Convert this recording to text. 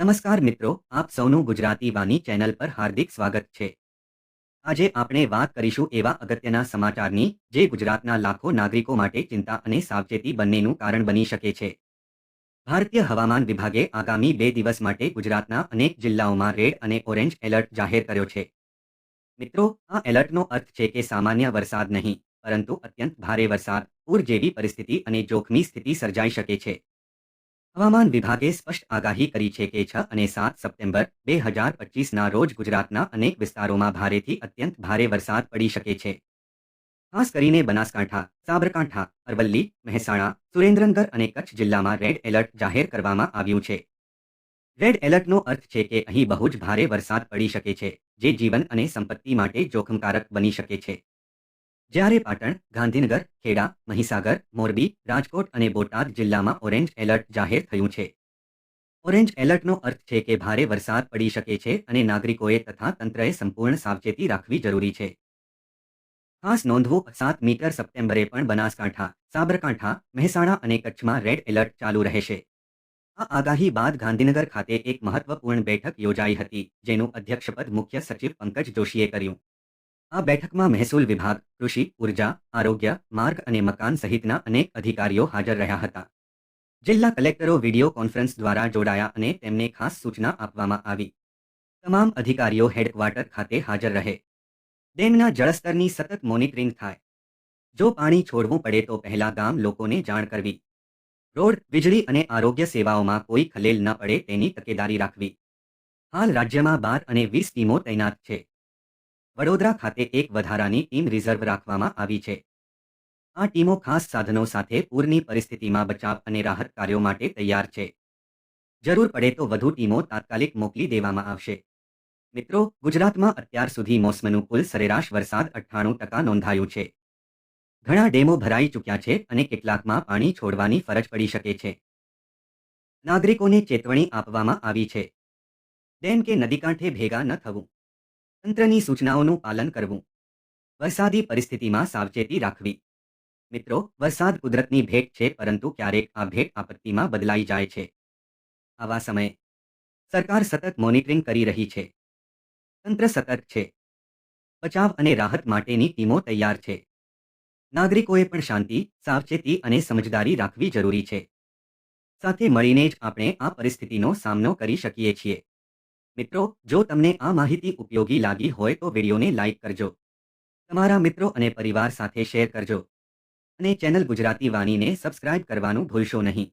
નમસ્કાર મિત્રો, આપ સૌનું ગુજરાતી વાણી ચેનલ પર હાર્દિક સ્વાગત છે. આજે આપણે વાત કરીશું એવા અગત્યના સમાચારની, જે ગુજરાતના લાખો નાગરિકો માટે ચિંતા અને સાવચેતી બંનેનું કારણ બની શકે છે. ભારતીય હવામાન વિભાગે આગામી બે દિવસ માટે ગુજરાતના અનેક જિલ્લાઓમાં રેડ અને ઓરેન્જ એલર્ટ જાહેર કર્યો છે. મિત્રો, આ એલર્ટનો અર્થ છે કે સામાન્ય વરસાદ નહીં, પરંતુ અત્યંત ભારે વરસાદ, પૂર જેવી પરિસ્થિતિ અને જોખમી સ્થિતિ સર્જાઈ શકે છે. હવામાન વિભાગે સ્પષ્ટ આગાહી કરી છે કે છ અને સાત સપ્ટેમ્બર બે હજાર પચીસના રોજ ગુજરાતના અનેક વિસ્તારોમાં ભારેથી અત્યંત ભારે વરસાદ પડી શકે છે. ખાસ કરીને બનાસકાંઠા, સાબરકાંઠા, અરવલ્લી, મહેસાણા, સુરેન્દ્રનગર અને કચ્છ જિલ્લામાં રેડ એલર્ટ જાહેર કરવામાં આવ્યું છે. રેડ એલર્ટનો અર્થ છે કે અહીં બહુ જ ભારે વરસાદ પડી શકે છે, જે જીવન અને સંપત્તિ માટે જોખમકારક બની શકે છે. જ્યારે પાટણ, ગાંધીનગર, ખેડા, મહીસાગર, મોરબી, રાજકોટ અને બોટાદ જિલ્લામાં ઓરેન્જ એલર્ટ જાહેર થયું છે. ઓરેન્જ એલર્ટનો અર્થ છે કે ભારે વરસાદ પડી શકે છે અને નાગરિકોએ તથા તંત્રએ સંપૂર્ણ સાવચેતી રાખવી જરૂરી છે. ખાસ નોંધવું સાત મીટર સપ્ટેમ્બરે પણ બનાસકાંઠા, સાબરકાંઠા, મહેસાણા અને કચ્છમાં રેડ એલર્ટ ચાલુ રહેશે. આ આગાહી બાદ ગાંધીનગર ખાતે એક મહત્વપૂર્ણ બેઠક યોજાઈ હતી, જેનું અધ્યક્ષપદ મુખ્ય સચિવ પંકજ જોશીએ કર્યું. આ બેઠકમાં મહેસૂલ વિભાગ, કૃષિ, ઊર્જા, આરોગ્ય, માર્ગ અને મકાન સહિતના અનેક અધિકારીઓ હાજર રહ્યા હતા. જિલ્લા કલેક્ટરો વીડિયો કોન્ફરન્સ દ્વારા જોડાયા અને તેમને ખાસ સૂચના આપવામાં આવી. તમામ અધિકારીઓ હેડક્વાર્ટર ખાતે હાજર રહે. ડેમના જળસ્તરની સતત મોનિટરિંગ થાય. જો પાણી છોડવું પડે તો પહેલા ગામ લોકોને જાણ કરવી. રોડ, વીજળી અને આરોગ્ય સેવાઓમાં કોઈ ખલેલ ન પડે તેની તકેદારી રાખવી. હાલ રાજ્યમાં બાર અને વીસ ટીમો તૈનાત છે. વડોદરા ખાતે એક વધારાની ટીમ રિઝર્વ રાખવામાં આવી છે. આ ટીમો ખાસ સાધનો સાથે પૂરની પરિસ્થિતિમાં બચાવ અને રાહત કાર્યો માટે તૈયાર છે. જરૂર પડે તો વધુ ટીમો તાત્કાલિક મોકલી દેવામાં આવશે. મિત્રો, ગુજરાતમાં અત્યાર સુધી મોસમનું કુલ સરેરાશ વરસાદ અઠ્ઠાણું ટકા નોંધાયું છે. ઘણા ડેમો ભરાઈ ચૂક્યા છે અને કેટલાકમાં પાણી છોડવાની ફરજ પડી શકે છે. નાગરિકોને ચેતવણી આપવામાં આવી છે. ડેમ કે નદી કાંઠે ભેગા ન થવું. તંત્રની સૂચનાઓનું પાલન કરવું. વરસાદી પરિસ્થિતિમાં સાવચેતી રાખવી. મિત્રો, વરસાદ કુદરતની ભેટ છે, પરંતુ ક્યારેક આ ભેટ આપત્તિમાં બદલાઈ જાય છે. આવા સમયે સરકાર સતત મોનિટરિંગ કરી રહી છે. તંત્ર સતર્ક છે. બચાવ અને રાહત માટેની ટીમો તૈયાર છે. નાગરિકોએ પણ શાંતિ, સાવચેતી અને સમજદારી રાખવી જરૂરી છે. સાથે મળીને જ આપણે આ પરિસ્થિતિનો સામનો કરી શકીએ છીએ. મિત્રો, જો તમને આ માહિતી ઉપયોગી લાગી હોય તો વિડીયોને લાઇક કરજો. તમારા મિત્રો અને પરિવાર સાથે શેર કરજો. અને ચેનલ ગુજરાતી વાણીને સબસ્ક્રાઇબ કરવાનું ભૂલશો નહીં.